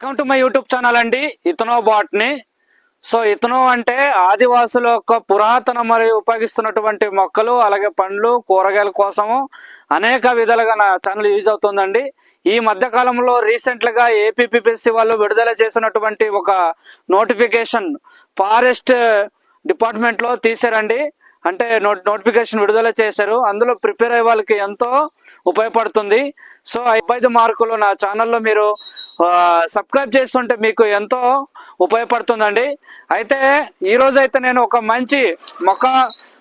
Welcome to my YouTube channel అండి. ఇతనో botany. So ఇతనో అంటే ఆదివాసుల యొక్క పురాతన మరియు ఉపయోగిస్తున్నటువంటి మొక్కలు అలాగే పండ్లు కూరగాయల కోసము అనేక విధాలుగా నా ఛానల్ యూజ్ అవుతుందండి. ఈ మధ్య కాలంలో రీసెంట్గా ఏపీపీపీసీ వాళ్ళు విడుదల చేసినటువంటి ఒక నోటిఫికేషన్ ఫారెస్ట్ డిపార్ట్మెంట్లో తీసారండి అంటే నోట్ నోటిఫికేషన్ విడుదల చేశారు. అందులో ప్రిపేర్ అయ్యే వాళ్ళకి ఎంతో ఉపయోగపడుతుంది. సో ఐదు మార్కులు నా ఛానల్లో మీరు సబ్స్క్రైబ్ చేస్తుంటే మీకు ఎంతో ఉపయోగపడుతుందండి. అయితే ఈరోజు అయితే నేను ఒక మంచి మొక్క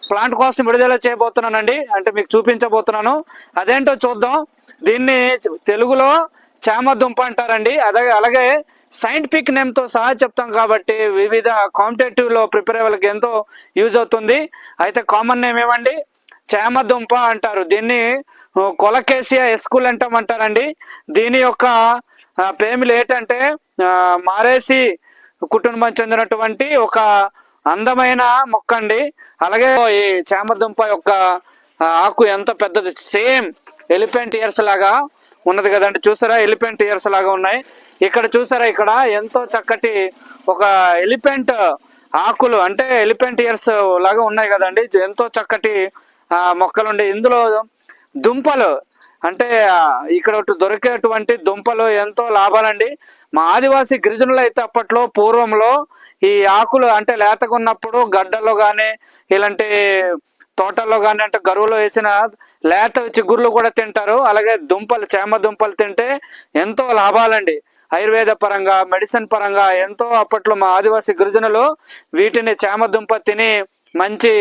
ప్లాంట్ కోసం విడుదల చేయబోతున్నానండి. అంటే మీకు చూపించబోతున్నాను. అదేంటో చూద్దాం. దీన్ని తెలుగులో చామ దుంప అంటారండి. అదే అలాగే సైంటిఫిక్ నేమ్తో సహా చెప్తాం కాబట్టి వివిధ కాంపిటేటివ్లో ప్రిపేర్ అయ్యే వాళ్ళకి ఎంతో యూజ్ అవుతుంది. అయితే కామన్ నేమ్ ఏమండి? చామ దుంప అంటారు. దీన్ని కొలకేసియా ఎస్కూల్ అంటామంటారండి దీని యొక్క ఆ, పేమిలు ఏంటంటే మారేసి కుటుంబం చెందినటువంటి ఒక అందమైన మొక్క అండి అలాగే ఈ చామదుంప యొక్క ఆకు ఎంత పెద్దది? సేమ్ ఎలిఫెంట్ ఇయర్స్ లాగా ఉన్నది కదండి. చూసారా? ఎలిఫెంట్ ఇయర్స్ లాగా ఉన్నాయి. ఇక్కడ చూసారా? ఇక్కడ ఎంతో చక్కటి ఒక ఎలిఫెంట్ ఆకులు అంటే ఎలిఫెంట్ ఇయర్స్ లాగా ఉన్నాయి కదండి. ఎంతో చక్కటి ఆ, ఇందులో దుంపలు అంటే ఇక్కడ ఒకటి దొరికేటువంటి దుంపలు ఎంతో లాభాలండి. మా ఆదివాసీ గిరిజనులు అయితే అప్పట్లో పూర్వంలో ఈ ఆకులు అంటే లేతగా ఉన్నప్పుడు గడ్డల్లో కానీ ఇలాంటి తోటల్లో కానీ అంటే గరువులో వేసిన లేత చిగుర్లు కూడా తింటారు. అలాగే దుంపలు చేమ దుంపలు తింటే ఎంతో లాభాలండి. ఆయుర్వేద పరంగా మెడిసిన్ పరంగా ఎంతో అప్పట్లో మా ఆదివాసీ గిరిజనులు వీటిని చేమ దుంప తిని మంచి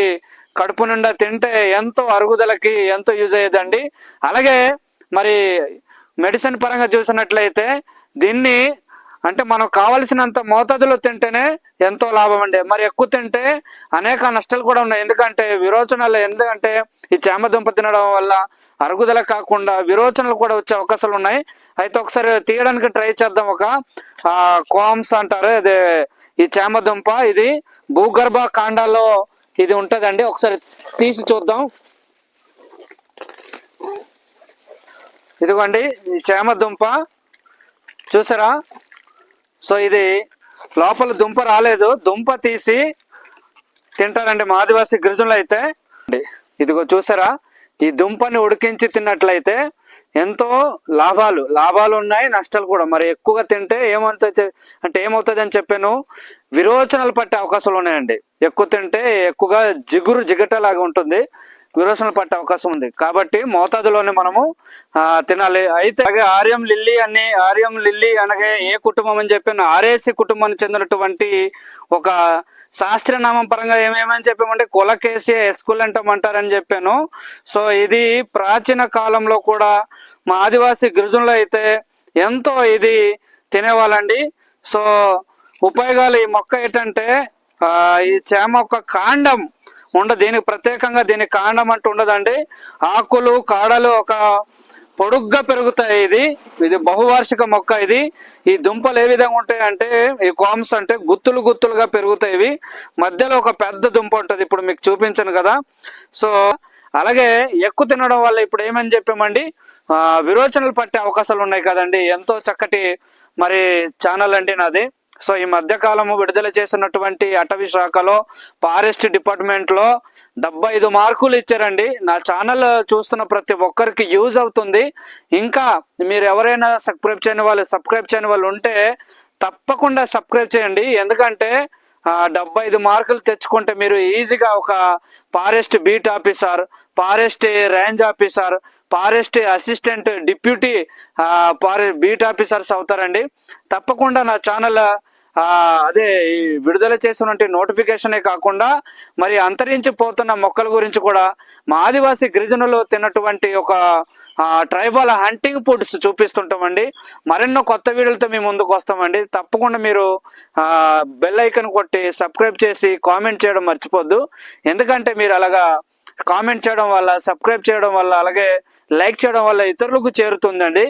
కడుపు నిండా తింటే ఎంతో అరుగుదలకి ఎంతో యూజ్ అయ్యేదండి. అలాగే మరి మెడిసిన్ పరంగా చూసినట్లయితే దీన్ని అంటే మనం కావలసినంత మోతాదులో తింటేనే ఎంతో లాభం అండి. మరి ఎక్కువ తింటే అనేక నష్టాలు కూడా ఉన్నాయి. ఎందుకంటే విరోచనాలు ఎందుకంటే ఈ చేమదుంప తినడం వల్ల అరుగుదల కాకుండా విరోచనలు కూడా వచ్చే అవకాశాలు ఉన్నాయి. అయితే ఒకసారి తీయడానికి ట్రై చేద్దాం. ఒక కోమ్స్ అంటారు. అదే ఈ చేమదుంప ఇది భూగర్భ కాండాల్లో ఇది ఉంటుందండి ఒకసారి తీసి చూద్దాం. ఇదిగోండి ఈ చేమ దుంప. చూసారా? సో ఇది లోపల దుంప రాలేదు. దుంప తీసి తింటారండి మా ఆదివాసీ గిరిజనులు అయితే ఇదిగో చూసారా? ఈ దుంపని ఉడికించి తిన్నట్లయితే ఎంతో లాభాలు లాభాలు ఉన్నాయి నష్టాలు కూడా. మరి ఎక్కువగా తింటే ఏమవుతుంది అంటే ఏమవుతుంది అని చెప్పాను? విరోచనలు పట్టే అవకాశాలు ఉన్నాయండి. ఎక్కువ తింటే ఎక్కువగా జిగురు జిగటలాగా ఉంటుంది. విరోచనలు పట్టే అవకాశం ఉంది. కాబట్టి మోతాదులోనే మనము తినాలి. అయితే అలాగే ఆర్యం లిల్లీ అని ఆర్యం లిల్లీ అనగా ఏ కుటుంబం అని చెప్పాను? ఆర్ఏసి కుటుంబానికి చెందినటువంటి ఒక శాస్త్రనామం పరంగా ఏమేమని చెప్పామంటే కులకేసి ఎస్కుల్ అంటామంటారని చెప్పాను. సో ఇది ప్రాచీన కాలంలో కూడా మా ఆదివాసీ గిరిజనులు అయితే ఎంతో ఇది తినేవాళ్ళండి. సో ఉపయోగాలు ఈ మొక్క ఏంటంటే ఈ చేమ యొక్క కాండం ఉండదు దీనికి ప్రత్యేకంగా దీనికి కాండం అంటూ ఉండదండి. ఆకులు కాడలు ఒక పొడుగ్గా పెరుగుతాయి ఇది. ఇది బహువార్షిక మొక్క ఇది. ఈ దుంపలు ఏ విధంగా ఉంటాయి అంటే ఈ కామ్స్ అంటే గుత్తులు గుత్తులుగా పెరుగుతాయి ఇవి. మధ్యలో ఒక పెద్ద దుంప ఉంటుంది. ఇప్పుడు మీకు చూపించను కదా. సో అలాగే ఎక్కువ తినడం వల్ల ఇప్పుడు ఏమని చెప్పామండి? ఆ, విరోచనలు పట్టే అవకాశాలు ఉన్నాయి కదండి. ఎంతో చక్కటి మరి ఛానల్ అండి నాది. సో ఈ మధ్యకాలము విడుదల చేసినటువంటి అటవీ శాఖలో ఫారెస్ట్ డిపార్ట్మెంట్లో డెబ్బై ఐదు మార్కులు ఇచ్చారండి. నా ఛానల్ చూస్తున్న ప్రతి ఒక్కరికి యూజ్ అవుతుంది. ఇంకా మీరు ఎవరైనా సబ్స్క్రైబ్ చేయని వాళ్ళు సబ్స్క్రైబ్ చేయని వాళ్ళు ఉంటే తప్పకుండా సబ్స్క్రైబ్ చేయండి. ఎందుకంటే డెబ్బై ఐదు మార్కులు తెచ్చుకుంటే మీరు ఈజీగా ఒక forest beat officer forest range officer forest assistant deputy forest beat officers అవుతారండి. తప్పకుండా నా ఛానల్ అదే ఈ విడుదల చేసినటువంటి నోటిఫికేషనే కాకుండా మరి అంతరించిపోతున్న మొక్కల గురించి కూడా మా ఆదివాసీ గిరిజనులు తిన్నటువంటి ఒక ట్రైబల్ హంటింగ్ ఫుడ్స్ చూపిస్తుంటామండి. మరెన్నో కొత్త వీడియోలతో మీ ముందుకు వస్తామండి. తప్పకుండా మీరు బెల్ ఐకన్ కొట్టి సబ్స్క్రైబ్ చేసి కామెంట్ చేయడం మర్చిపోద్దు. ఎందుకంటే మీరు అలాగా కామెంట్ చేయడం వల్ల సబ్స్క్రైబ్ చేయడం వల్ల అలాగే లైక్ చేయడం వల్ల ఇతరులకు చేరుతుందండి.